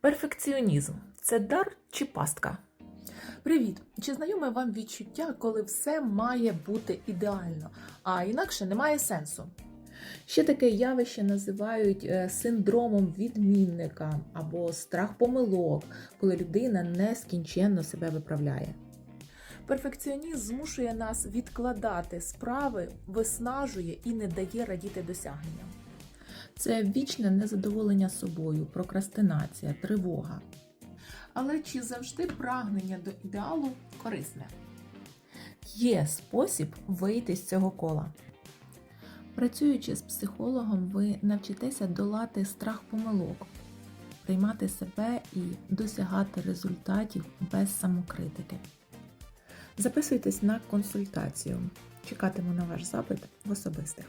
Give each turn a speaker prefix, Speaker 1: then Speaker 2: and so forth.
Speaker 1: Перфекціонізм це дар чи пастка? Привіт! Чи знайоме вам відчуття, коли все має бути ідеально, а інакше немає сенсу? Ще таке явище називають е, синдромом відмінника або страх помилок, коли людина нескінченно себе виправляє. Перфекціонізм змушує нас відкладати справи, виснажує і не дає радіти досягненням. Це вічне незадоволення собою, прокрастинація, тривога. Але чи завжди прагнення до ідеалу корисне? Є спосіб вийти з цього кола. Працюючи з психологом, ви навчитеся долати страх помилок, приймати себе і досягати результатів без самокритики. Записуйтесь на консультацію. Чекатиму на ваш запит в особистих.